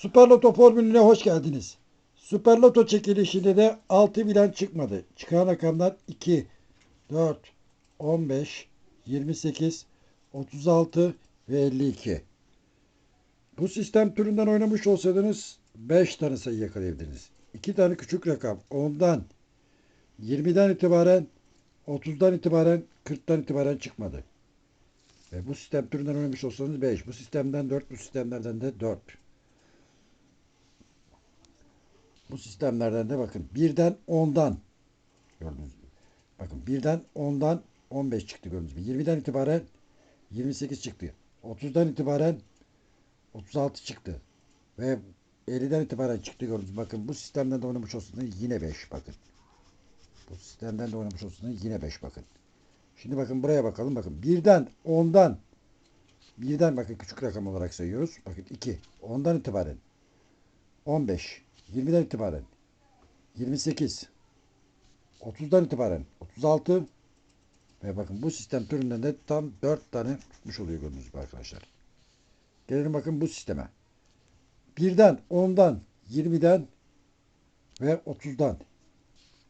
Süper Loto formülüne hoş geldiniz. Süper Loto çekilişinde de 6 bilen çıkmadı. Çıkan rakamlar 2, 4, 15, 28, 36 ve 52. Bu sistem türünden oynamış olsaydınız 5 tane sayı yakalayabilirdiniz. 2 tane küçük rakam 10'dan 20'den itibaren 30'dan itibaren 40'tan itibaren çıkmadı. Ve bu sistem türünden oynamış olsanız 5. Bu sistemden 4, bu sistemlerden de 4. Bu sistemlerden de bakın birden 10'dan gördünüz mü? Bakın birden 10'dan 15 çıktı gördünüz mü? 20'den itibaren 28 çıktı. 30'dan itibaren 36 çıktı. Ve 50'den itibaren çıktı gördünüz mü? Bakın bu sistemden de oynamış olsanız yine 5 bakın. Bu sistemden de oynamış olsanız yine 5 bakın. Şimdi bakın buraya bakalım. Bakın birden 10'dan birden bakın küçük rakam olarak sayıyoruz. Bakın 2. 10'dan itibaren 15. 20'den itibaren 28. 30'dan itibaren 36 ve bakın bu sistem türünden de tam 4 tane tutmuş oluyor gördüğünüz gibi arkadaşlar. Gelelim bakın bu sisteme. Birden, 10'dan, 20'den ve 30'dan.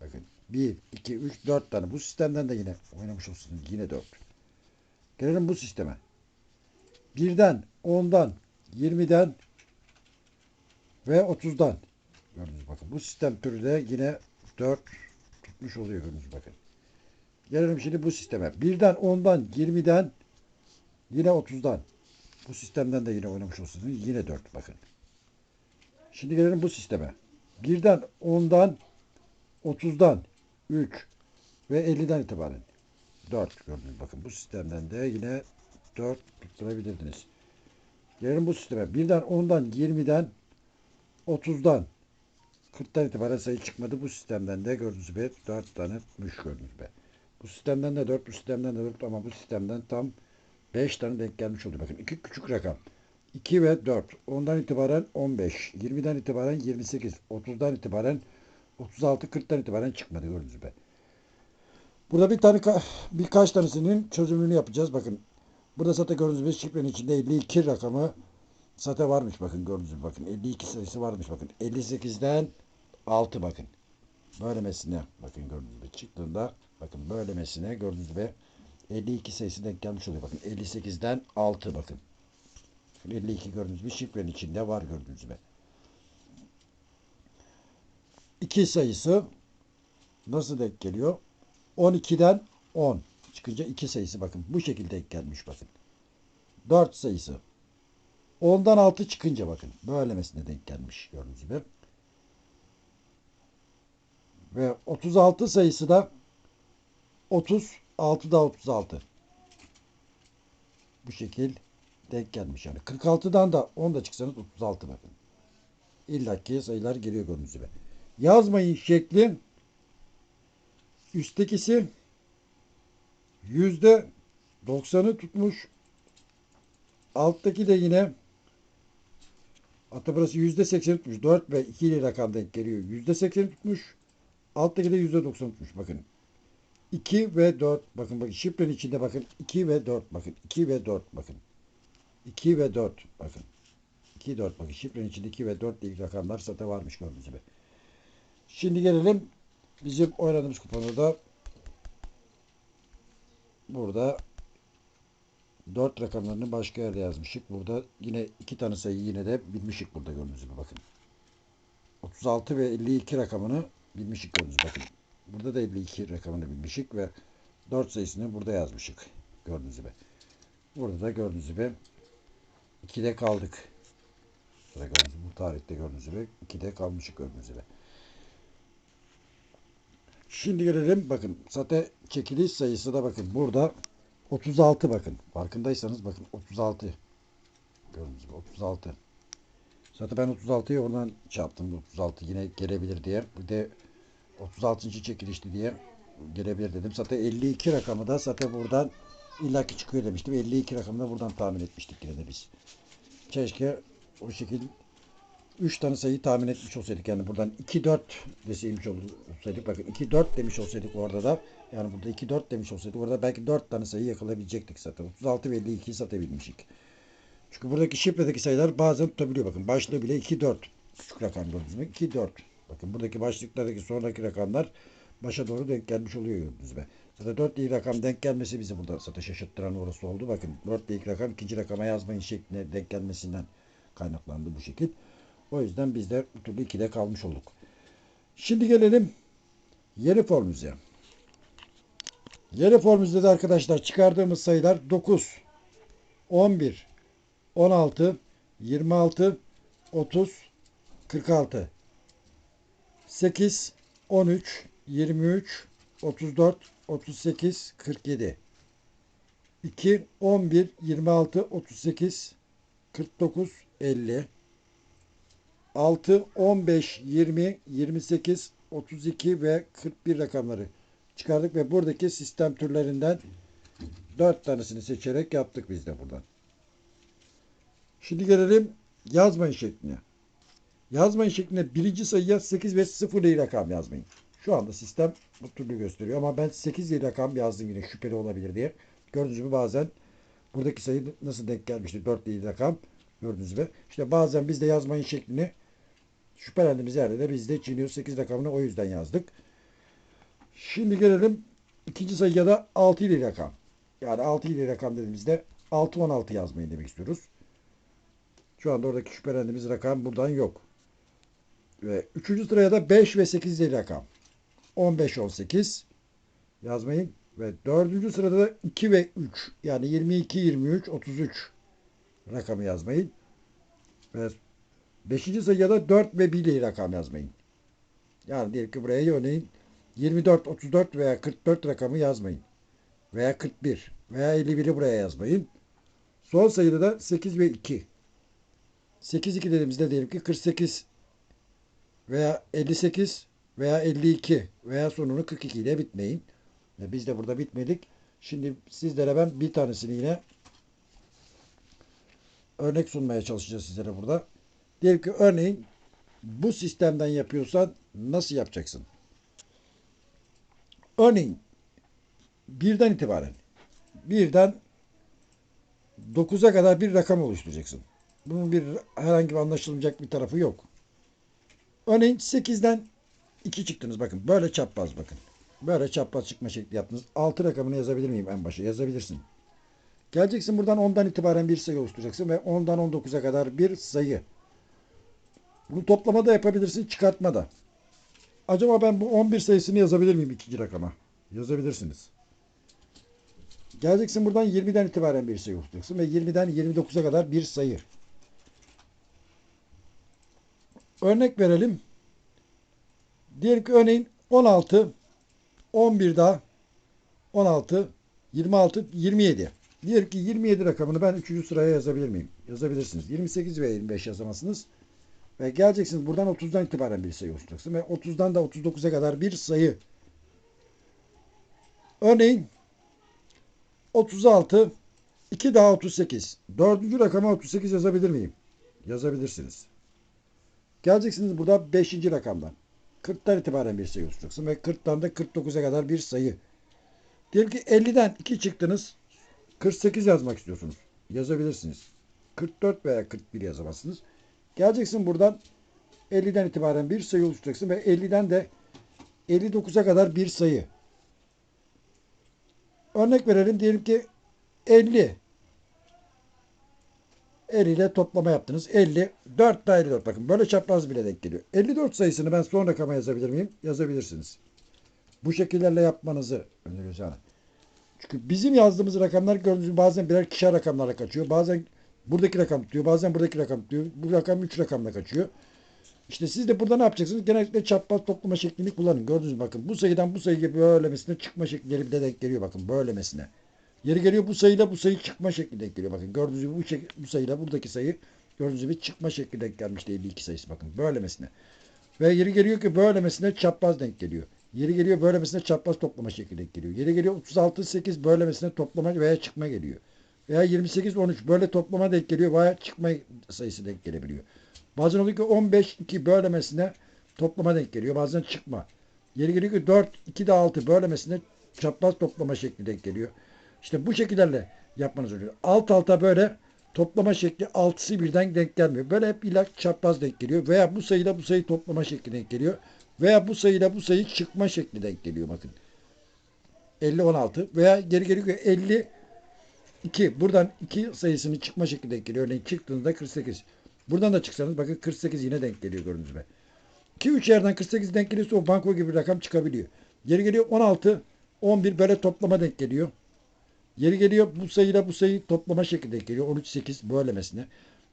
Bakın 1, 2, 3, 4 tane. Bu sistemden de yine oynamış olsun. Yine 4. Gelelim bu sisteme. Birden, 10'dan, 20'den ve 30'dan. Gördünüz bakın. Bu sistem türü de yine 4 tutmuş oluyor gördünüz bakın. Gelelim şimdi bu sisteme. Birden, 10'dan, 20'den yine 30'dan. Bu sistemden de yine oynamış olsunuz. Yine 4 bakın. Şimdi gelelim bu sisteme. Birden, 10'dan, 30'dan 3 ve 50'den itibaren 4 gördünüz. Bakın bu sistemden de yine 4 tutturabilirdiniz. Gelelim bu sisteme. Birden 10'dan 20'den 30'dan 40'tan itibaren sayı çıkmadı. Bu sistemden de gördüğünüz gibi 4 tane tutmuş gördüğünüz gibi. Bu sistemden de 4, bu sistemden de 4 ama bu sistemden tam 5 tane denk gelmiş oldu. Bakın iki küçük rakam. 2 ve 4. 10'dan itibaren 15. 20'den itibaren 28. 30'dan itibaren 36 40'tan itibaren çıkmadı gördüğünüz gibi. Burada bir tane birkaç tanesinin çözümünü yapacağız. Bakın. Burada zaten gördüğünüz gibi şifrenin içinde 52 rakamı zaten varmış bakın gördüğünüz gibi bakın 52 sayısı varmış bakın 58'den 6 bakın. Böylemesine bakın gördüğünüz gibi çıktığında bakın böylemesine gördüğünüz gibi 52 sayısı denk gelmiş oluyor. Bakın 58'den 6 bakın. 52 gördüğünüz gibi şifrenin içinde var gördüğünüz gibi. 2 sayısı nasıl denk geliyor? 12'den 10 çıkınca 2 sayısı bakın bu şekilde denk gelmiş bakın. 4 sayısı. 10'dan 6 çıkınca bakın böylemesine denk gelmiş gördüğünüz gibi. Ve 36 sayısı da 36 da 36. Bu şekil denk gelmiş yani. 46'dan da 10 da çıksanız 36 bakın. İllaki sayılar geliyor gördüğünüz gibi. Yazmayın şekli üsttekisi yüzde 90'ı tutmuş. Alttaki de yine Hatta burası yüzde seksen tutmuş. 4 ve 2 ile rakam denk geliyor. Yüzde seksen tutmuş. Alttaki de yüzde doksan tutmuş. Bakın. 2 ve 4. Bakın bakın. Şifrenin içinde bakın. 2 ve 4. Bakın. 2 ve 4. Bakın. 2 ve 4. Bakın. 2 4 bakın. Şifrenin içinde 2 ve 4 ilk rakamlar zaten varmış gördüğünüz gibi. Şimdi gelelim bizim oynadığımız kuponu da burada 4 rakamlarını başka yerde yazmışık. Burada yine iki tane sayı yine de bilmişik burada gördüğünüz gibi bakın. 36 ve 52 rakamını bilmişik gördüğünüz bakın. Burada da 52 rakamını bilmişik ve 4 sayısını burada yazmışık gördüğünüz gibi. Burada da gördüğünüz gibi 2'de kaldık. Burada gördüğünüz gibi, bu tarihte gördüğünüz gibi 2'de kalmışık gördüğünüz gibi. Şimdi gelelim bakın zaten çekiliş sayısı da bakın burada 36 bakın. Farkındaysanız bakın 36. Gördüğünüz gibi 36. Zaten ben 36'yı oradan çarptım. 36 yine gelebilir diye. Bir de 36. çekilişti diye gelebilir dedim. Zaten 52 rakamı da zaten buradan illaki çıkıyor demiştim. 52 rakamını da buradan tahmin etmiştik yine de biz. Keşke o şekilde 3 tane sayıyı tahmin etmiş olsaydık. Yani buradan 2-4 deseymiş olsaydık. Bakın 2-4 demiş olsaydık orada da. Yani burada 2-4 demiş olsaydık. Orada belki 4 tane sayı yakalayabilecektik zaten. 36 ve 52'yi satabilmişik. Çünkü buradaki şifredeki sayılar bazen tutabiliyor. Bakın başlığı bile 2 4. Küçük rakam gördünüz mü? 2 4. Bakın buradaki başlıklardaki sonraki rakamlar başa doğru denk gelmiş oluyor gördünüz mü? Zaten 4 ilk rakam denk gelmesi bizi burada zaten şaşırttıran orası oldu. Bakın 4 ilk rakam ikinci rakama yazmayın şekline denk gelmesinden kaynaklandı bu şekil. O yüzden biz de bu türlü 2'de kalmış olduk. Şimdi gelelim yeni formümüze. Yeni formümüzde de arkadaşlar çıkardığımız sayılar 9, 11, 16, 26, 30, 46, 8, 13, 23, 34, 38, 47, 2, 11, 26, 38, 49, 50, 6, 15, 20, 28, 32 ve 41 rakamları çıkardık ve buradaki sistem türlerinden 4 tanesini seçerek yaptık biz de buradan. Şimdi gelelim yazmayın şekline. Yazmayın şekline birinci sayıya 8 ve 0 değil rakam yazmayın. Şu anda sistem bu türlü gösteriyor ama ben 8 değil rakam yazdım yine şüpheli olabilir diye. Gördüğünüz gibi bazen buradaki sayı nasıl denk gelmişti 4 değil rakam gördüğünüz gibi. İşte bazen biz de yazmayın şeklini şüphelendiğimiz yerde de biz de Genius 8 rakamını o yüzden yazdık. Şimdi gelelim ikinci sayıya da 6 ile rakam. Yani 6 ile rakam dediğimizde 6 16 yazmayın demek istiyoruz. Şu anda oradaki şüphelendiğimiz rakam buradan yok. Ve üçüncü sıraya da 5 ve 8 ile rakam. 15 18 yazmayın. Ve dördüncü sırada da 2 ve 3 yani 22 23 33 rakamı yazmayın. Ve beşinci sayıya da 4 ve 1 ile rakam yazmayın. Yani diyelim ki buraya örneğin 24, 34 veya 44 rakamı yazmayın. Veya 41 veya 51'i buraya yazmayın. Son sayıda da 8 ve 2. 8 2 dediğimizde diyelim ki 48 veya 58 veya 52 veya sonunu 42 ile bitmeyin. Ve biz de burada bitmedik. Şimdi sizlere ben bir tanesini yine örnek sunmaya çalışacağız sizlere burada. Diyelim ki örneğin bu sistemden yapıyorsan nasıl yapacaksın? Örneğin birden itibaren birden 9'a kadar bir rakam oluşturacaksın. Bunun bir herhangi bir anlaşılmayacak bir tarafı yok. Örneğin 8'den 2 çıktınız bakın. Böyle çapraz bakın. Böyle çapraz çıkma şekli yaptınız. 6 rakamını yazabilir miyim en başa? Yazabilirsin. Geleceksin buradan 10'dan itibaren bir sayı oluşturacaksın ve 10'dan 19'a kadar bir sayı. Bunu toplama da yapabilirsin, çıkartma da. Acaba ben bu 11 sayısını yazabilir miyim ikinci rakama? Yazabilirsiniz. Geleceksin buradan 20'den itibaren bir sayı oluşturacaksın ve 20'den 29'a kadar bir sayı. Örnek verelim. Diyelim ki örneğin 16, 11 daha 16, 26, 27. Diyelim ki 27 rakamını ben 3. sıraya yazabilir miyim? Yazabilirsiniz. 28 ve 25 yazamazsınız. Ve geleceksiniz buradan 30'dan itibaren bir sayı oluşturacaksın. Ve 30'dan da 39'a kadar bir sayı. Örneğin 36, 2 daha 38. Dördüncü rakama 38 yazabilir miyim? Yazabilirsiniz. Geleceksiniz burada 5. rakamdan. 40'tan itibaren bir sayı oluşturacaksın. Ve 40'tan da 49'a kadar bir sayı. Diyelim ki 50'den 2 çıktınız. 48 yazmak istiyorsunuz. Yazabilirsiniz. 44 veya 41 yazamazsınız. Geleceksin buradan 50'den itibaren bir sayı oluşturacaksın ve 50'den de 59'a kadar bir sayı. Örnek verelim diyelim ki 50 50 ile toplama yaptınız. 50 4 daha 54 bakın böyle çapraz bile denk geliyor. 54 sayısını ben son rakama yazabilir miyim? Yazabilirsiniz. Bu şekillerle yapmanızı öneriyoruz yani. Çünkü bizim yazdığımız rakamlar gördüğünüz bazen birer kişer rakamlarla kaçıyor. Bazen buradaki rakam tutuyor. Bazen buradaki rakam tutuyor. Bu rakam 3 rakamla kaçıyor. İşte siz de burada ne yapacaksınız? Genellikle çapraz toplama şeklini kullanın. Gördünüz mü bakın bu sayıdan bu sayıya böylemesine çıkma şekilleri bir de denk geliyor bakın böylemesine. Yeri geliyor bu sayıyla bu sayı çıkma şekli geliyor. Bakın gördüğünüz gibi bu, şek- bu sayıyla buradaki sayı gördüğünüz gibi çıkma şekli denk gelmişti 52 sayısı bakın böylemesine. Ve yeri geliyor ki böylemesine çapraz denk geliyor. Yeri geliyor böylemesine çapraz toplama şekli geliyor. Yeri geliyor 36 8 böylemesine toplama veya çıkma geliyor. Veya 28 13 böyle toplama denk geliyor veya çıkma sayısı denk gelebiliyor. Bazen oluyor ki 15 2 böylemesine toplama denk geliyor. Bazen çıkma. Yeri geliyor ki 4 2 de 6 böylemesine çapraz toplama şekli denk geliyor. İşte bu şekillerle yapmanız oluyor. Alt alta böyle toplama şekli altısı birden denk gelmiyor. Böyle hep illa çapraz denk geliyor. Veya bu sayıyla bu sayı toplama şekli denk geliyor. Veya bu sayıyla bu sayı çıkma şekli denk geliyor bakın. 50 16 veya geri geri 50 2. Buradan 2 sayısının çıkma şekli denk geliyor. Örneğin çıktığında 48. Buradan da çıksanız bakın 48 yine denk geliyor gördüğünüz gibi. 2 3 yerden 48 denk geliyorsa o banko gibi bir rakam çıkabiliyor. Geri geliyor 16 11 böyle toplama denk geliyor. Geri geliyor bu sayıyla bu sayı toplama şekli denk geliyor. 13 8 böylemesine.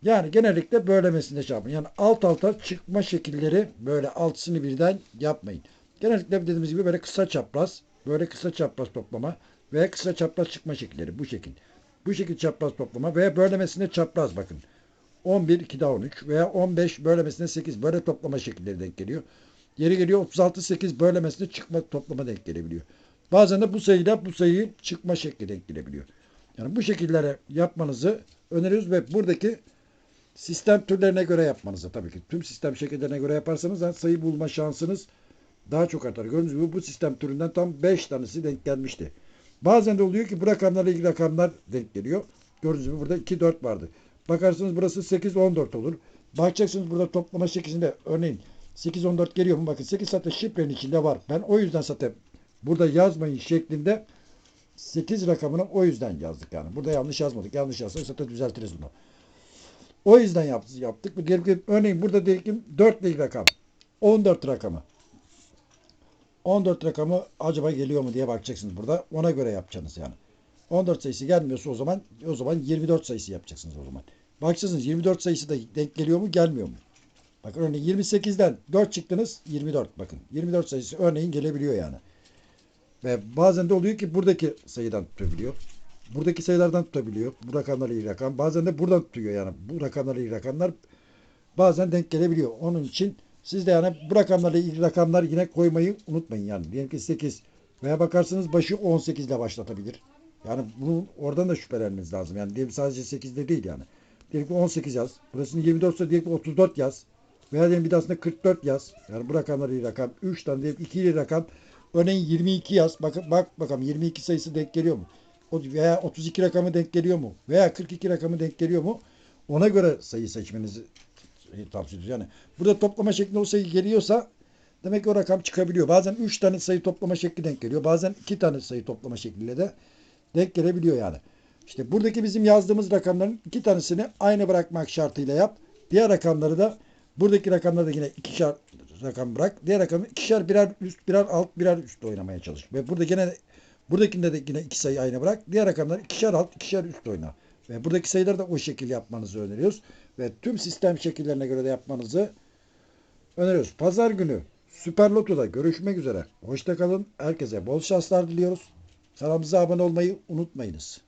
Yani genellikle böylemesine şey yapın. Yani alt alta çıkma şekilleri böyle altısını birden yapmayın. Genellikle dediğimiz gibi böyle kısa çapraz, böyle kısa çapraz toplama ve kısa çapraz çıkma şekilleri bu şekil. Bu şekil çapraz toplama veya böylemesine çapraz bakın. 11, 2 daha 13 veya 15 böylemesine 8 böyle toplama şekilleri denk geliyor. Geri geliyor 36, 8 böylemesine çıkma toplama denk gelebiliyor. Bazen de bu sayıyla bu sayıyı çıkma şekli denk gelebiliyor. Yani bu şekillere yapmanızı öneriyoruz ve buradaki sistem türlerine göre yapmanızı tabii ki. Tüm sistem şekillerine göre yaparsanız da sayı bulma şansınız daha çok artar. Gördüğünüz gibi bu sistem türünden tam 5 tanesi denk gelmişti. Bazen de oluyor ki bu rakamlarla ilgili rakamlar denk geliyor. Gördüğünüz gibi burada 2, 4 vardı. Bakarsınız burası 8, 14 olur. Bakacaksınız burada toplama şeklinde örneğin 8, 14 geliyor mu? Bakın 8 zaten şifrenin içinde var. Ben o yüzden zaten burada yazmayın şeklinde 8 rakamını o yüzden yazdık yani. Burada yanlış yazmadık. Yanlış yazsak zaten düzeltiriz bunu. O yüzden yaptık. yaptık. Diyelim ki, örneğin burada diyelim ki 4 ilgili rakam. 14 rakamı. 14 rakamı acaba geliyor mu diye bakacaksınız burada. Ona göre yapacaksınız yani. 14 sayısı gelmiyorsa o zaman o zaman 24 sayısı yapacaksınız o zaman. Bakacaksınız 24 sayısı da denk geliyor mu gelmiyor mu? Bakın örneğin 28'den 4 çıktınız 24 bakın. 24 sayısı örneğin gelebiliyor yani. Ve bazen de oluyor ki buradaki sayıdan tutabiliyor. Buradaki sayılardan tutabiliyor. Bu rakamlar iyi rakam. Bazen de buradan tutuyor yani. Bu rakamlar iyi rakamlar bazen denk gelebiliyor. Onun için siz de yani bu rakamlarla ilgili rakamlar yine koymayı unutmayın yani. Diyelim ki 8 veya bakarsınız başı 18 ile başlatabilir. Yani bunu oradan da şüphelenmeniz lazım. Yani diyelim sadece 8'de değil yani. Diyelim ki 18 yaz. Burasını 24 ise diyelim ki 34 yaz. Veya diyelim bir daha 40 yaz. Yani bu rakamlar iyi rakam. 3 tane diyelim 2 iyi rakam. Örneğin 22 yaz. Bak, bak bakalım 22 sayısı denk geliyor mu? Veya 32 rakamı denk geliyor mu? Veya 42 rakamı denk geliyor mu? Ona göre sayı seçmenizi tavsiye ediyoruz. Yani burada toplama şeklinde o sayı geliyorsa demek ki o rakam çıkabiliyor. Bazen 3 tane sayı toplama şekli denk geliyor. Bazen 2 tane sayı toplama şekliyle de denk gelebiliyor yani. İşte buradaki bizim yazdığımız rakamların iki tanesini aynı bırakmak şartıyla yap. Diğer rakamları da buradaki rakamları da yine ikişer rakam bırak. Diğer rakamı ikişer birer üst, birer alt, birer üst oynamaya çalış. Ve burada gene buradakinde de yine iki sayı aynı bırak. Diğer rakamları ikişer alt, ikişer üst oyna. Ve buradaki sayıları da o şekilde yapmanızı öneriyoruz. Ve tüm sistem şekillerine göre de yapmanızı öneriyoruz. Pazar günü Süper Loto'da görüşmek üzere. Hoşça kalın. Herkese bol şanslar diliyoruz. Kanalımıza abone olmayı unutmayınız.